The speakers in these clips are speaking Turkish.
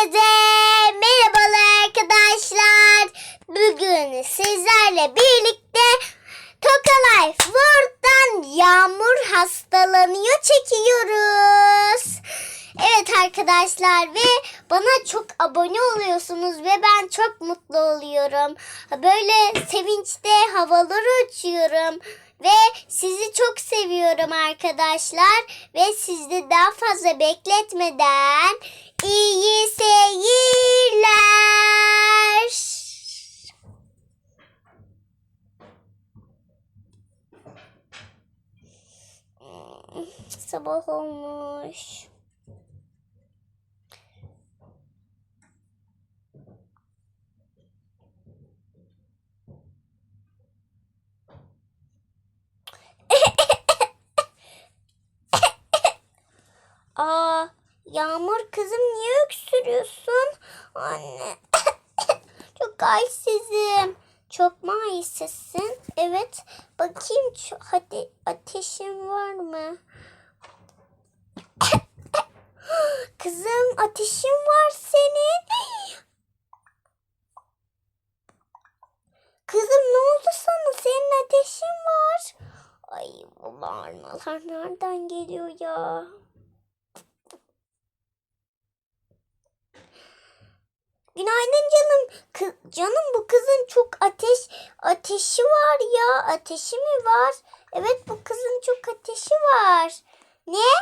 Herkese merhabalar arkadaşlar. Bugün sizlerle birlikte Toka Life World'dan Yağmur hastalanıyor çekiyoruz. Evet arkadaşlar ve bana çok abone oluyorsunuz ve ben çok mutlu oluyorum. Böyle sevinçte havaları uçuyorum. Ve sizi çok seviyorum arkadaşlar. Ve sizi daha fazla bekletmeden iyi seyirler. Sabah olmuş. Aa, Yağmur kızım niye öksürüyorsun? Anne. Çok halsizim. Çok mu halsizsin? Evet. Bakayım şu, hadi ateşin var mı? Kızım ateşin var senin. Kızım ne oldu sana? Senin ateşin var. Ay bu bağırmalar nereden geliyor ya? Günaydın canım. Kı- canım bu kızın çok ateş ateşi var ya. Ateşi mi var? Evet bu kızın çok ateşi var. Ne?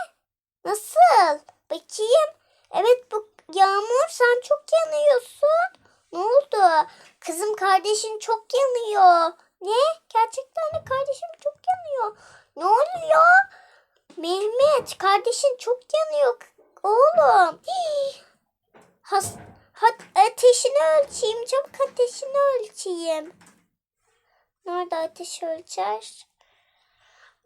Nasıl? Bakayım. Evet bu Yağmur sen çok yanıyorsun. Ne oldu? Kızım kardeşin çok yanıyor. Ne? Gerçekten de kardeşim çok yanıyor. Ne oluyor? Mehmet kardeşin çok yanıyor. Oğlum. Hii. Has Hat ateşini ölçeyim. Çabuk ateşini ölçeyim. Nerede ateş ölçer?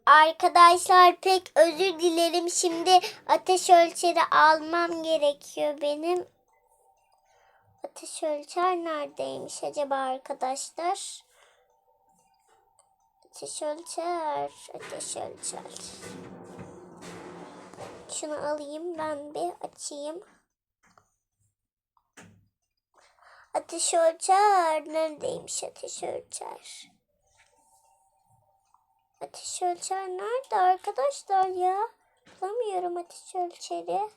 Arkadaşlar pek özür dilerim. Şimdi ateş ölçeri almam gerekiyor benim. Ateş ölçer neredeymiş acaba arkadaşlar? Ateş ölçer. Ateş ölçer. Şunu alayım ben bir açayım. Ateş ölçer. Neredeymiş ateş ölçer? Ateş ölçer nerede arkadaşlar ya? Bulamıyorum ateş ölçeri.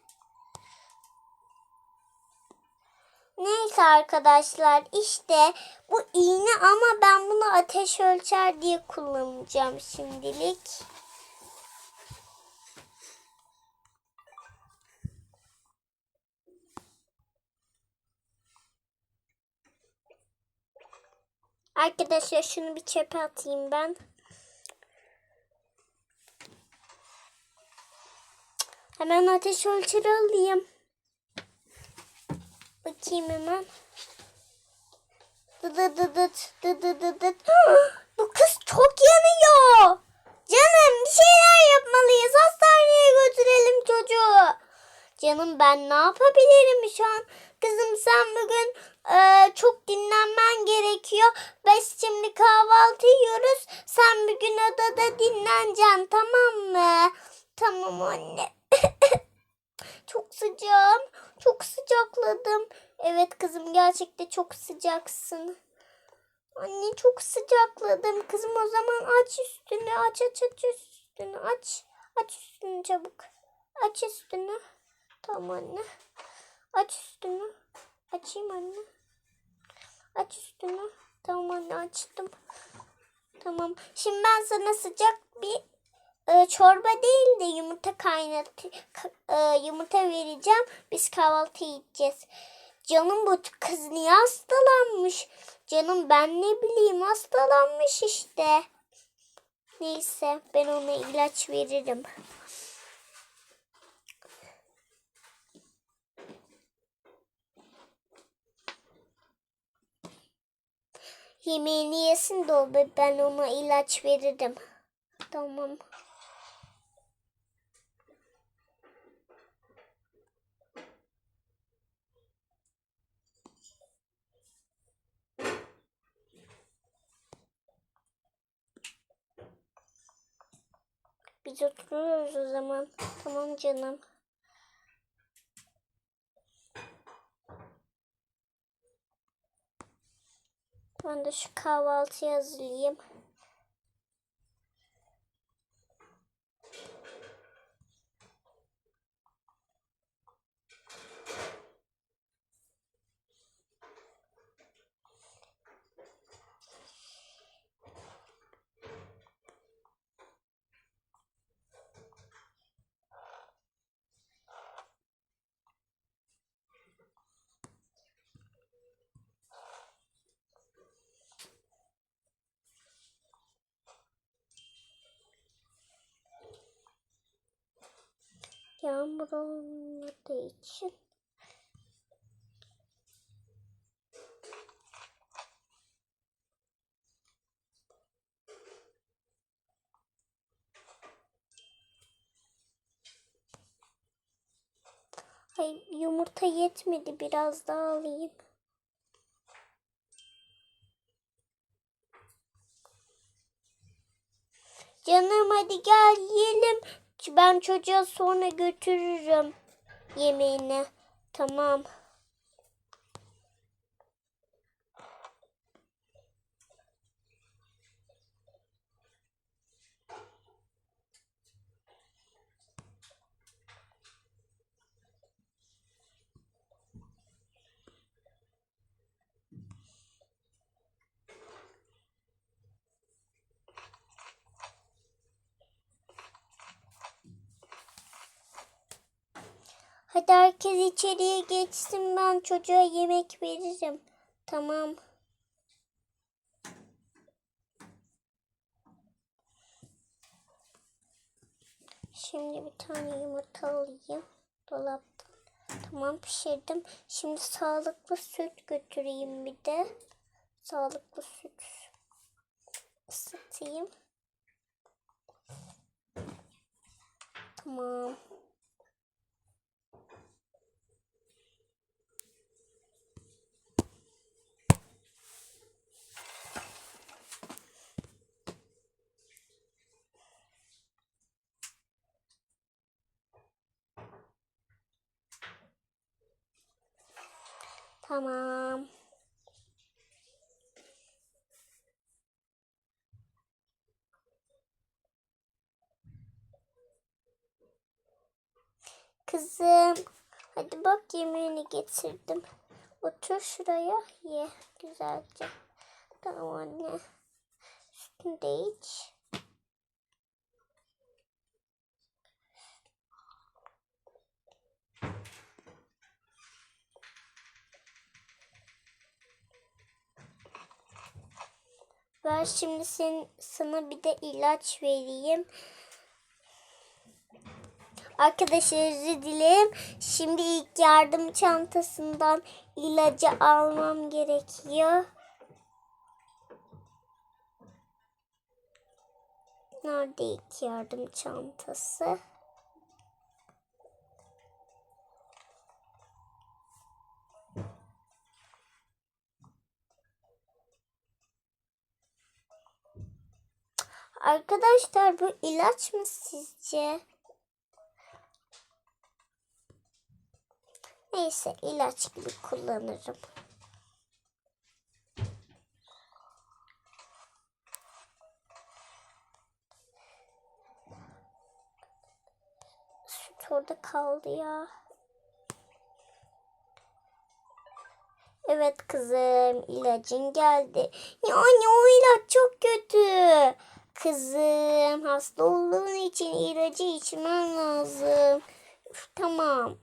Neyse arkadaşlar işte bu iğne ama ben bunu ateş ölçer diye kullanacağım şimdilik. Arkadaşlar şunu bir çöpe atayım ben. Hemen ateş ölçeri alayım. Bakayım hemen. Dı dı dı dıt, dı dı dı dıt. Bu kız çok yanıyor. Canım bir şeyler yapmalıyız. Hastaneye götürelim çocuğu. Canım ben ne yapabilirim şu an? Kızım sen bugün e, çok dinlenmen gerekiyor. Biz şimdi kahvaltı yiyoruz. Sen bir gün odada dinleneceksin tamam mı? Tamam anne. çok sıcağım. Çok sıcakladım. Evet kızım gerçekten çok sıcaksın. Anne çok sıcakladım. Kızım o zaman aç üstünü. Aç aç aç üstünü. Aç. Aç üstünü çabuk. Aç üstünü. Tamam anne. Aç üstünü. Açayım anne. Aç üstünü. Tamam anne açtım. Tamam. Şimdi ben sana sıcak bir e, çorba değil de yumurta kaynat e, yumurta vereceğim. Biz kahvaltı yiyeceğiz. Canım bu kız niye hastalanmış? Canım ben ne bileyim hastalanmış işte. Neyse ben ona ilaç veririm. Yemeğini yesin de o be- ben ona ilaç veririm. Tamam. Biz oturuyoruz o zaman. Tamam canım. Ben de şu kahvaltıyı hazırlayayım. Yağmur olmadığı için. Ay yumurta yetmedi biraz daha alayım. Canım hadi gel yiyelim. Ben çocuğa sonra götürürüm yemeğini. Tamam. Hadi herkes içeriye geçsin ben çocuğa yemek veririm. Tamam. Şimdi bir tane yumurta alayım dolaptan. Tamam pişirdim. Şimdi sağlıklı süt götüreyim bir de. Sağlıklı süt ısıtayım. Tamam. Tamam. Kızım, hadi bak yemeğini getirdim. Otur şuraya ye güzelce. Tamam anne. Sütünü de iç. Ben şimdi sen, sana bir de ilaç vereyim. Arkadaşlar özür dilerim. Şimdi ilk yardım çantasından ilacı almam gerekiyor. Nerede ilk yardım çantası? Arkadaşlar bu ilaç mı sizce? Neyse ilaç gibi kullanırım. Süt orada kaldı ya. Evet kızım ilacın geldi. Ya anne o ilaç çok kötü. Kızım hasta olduğun için ilacı içmen lazım. Üf, tamam.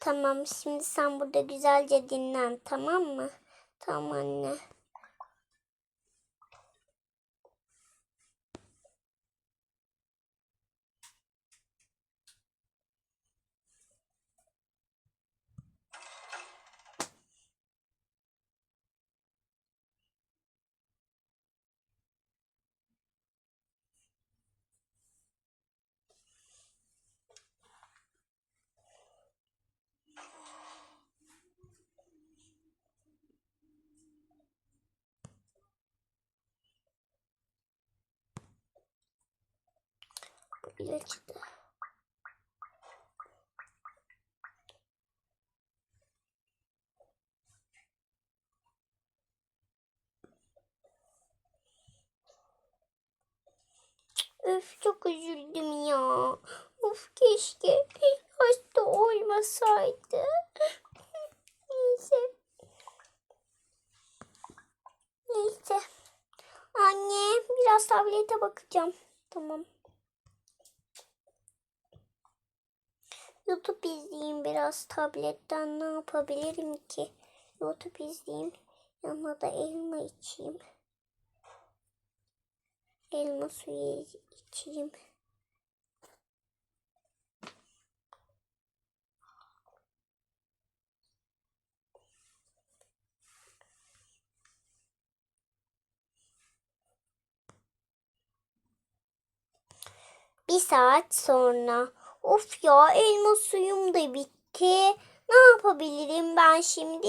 Tamam şimdi sen burada güzelce dinlen tamam mı? Tamam anne. bile çıktı. Öf çok üzüldüm ya. Of keşke hasta olmasaydı. Neyse. Neyse. Anne biraz tablete bakacağım. Tamam. YouTube izleyeyim biraz tabletten ne yapabilirim ki? YouTube izleyeyim. Yanına da elma içeyim. Elma suyu içeyim. Bir saat sonra. Of ya elma suyum da bitti. Ne yapabilirim ben şimdi?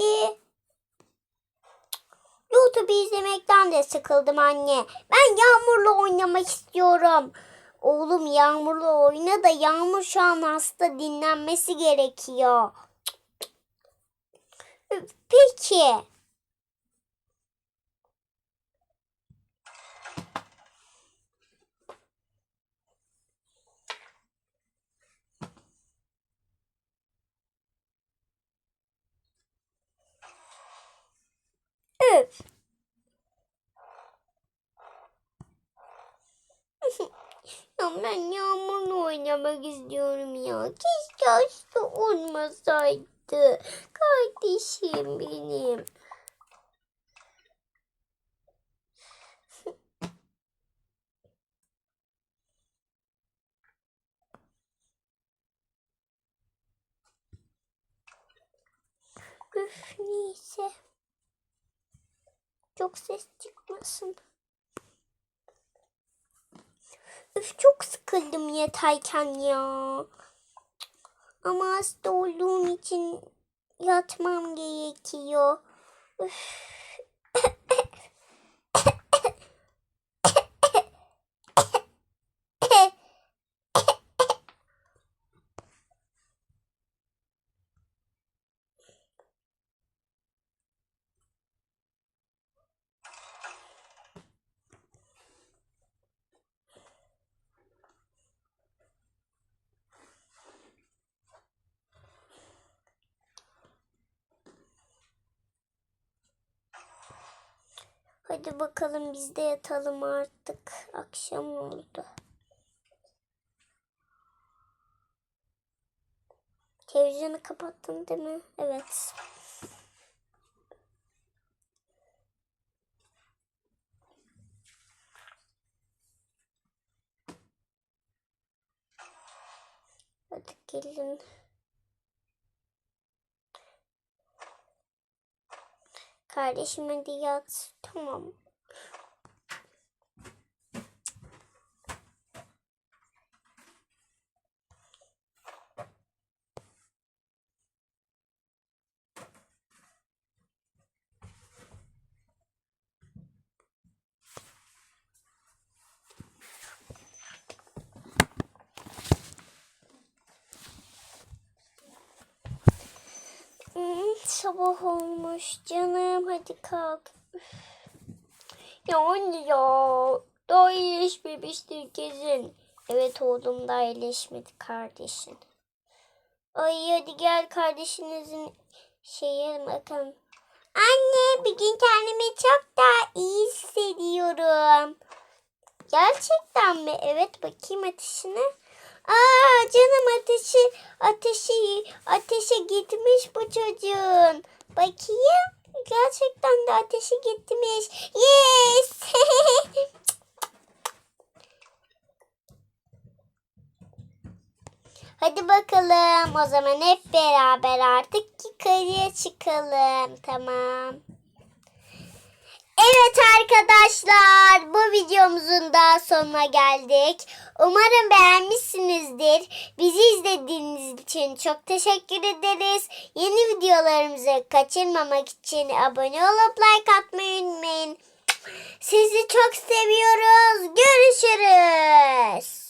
YouTube izlemekten de sıkıldım anne. Ben Yağmur'la oynamak istiyorum. Oğlum Yağmur'la oyna da Yağmur şu an hasta dinlenmesi gerekiyor. Peki. Ya ben Yağmur'la oynamak istiyorum ya. Keşke hasta olmasaydı. Kardeşim benim. Üf neyse. Çok ses çıkmasın. Üf çok sıkıldım yatayken ya. Ama hasta olduğum için yatmam gerekiyor. Üf. Hadi bakalım biz de yatalım artık. Akşam oldu. Televizyonu kapattın değil mi? Evet. Hadi gelin. Kardeşim hadi yat. Tamam. Sabah olmuş canım hadi kalk. Ya anne ya daha iyileşmemiştir kesin. Evet oğlum daha iyileşmedi kardeşin. Ay hadi gel kardeşinizin şeye bakalım. Anne bugün kendimi çok daha iyi hissediyorum. Gerçekten mi? Evet bakayım ateşine. Aa canım ateşi ateşi ateşe gitmiş bu çocuğun. Bakayım. Gerçekten de ateşi gitmiş. Yes. Hadi bakalım. O zaman hep beraber artık yukarıya çıkalım. Tamam. Evet arkadaşlar bu videomuzun da sonuna geldik. Umarım beğenmişsinizdir. Bizi izlediğiniz için çok teşekkür ederiz. Yeni videolarımızı kaçırmamak için abone olup like atmayı unutmayın. Sizi çok seviyoruz. Görüşürüz.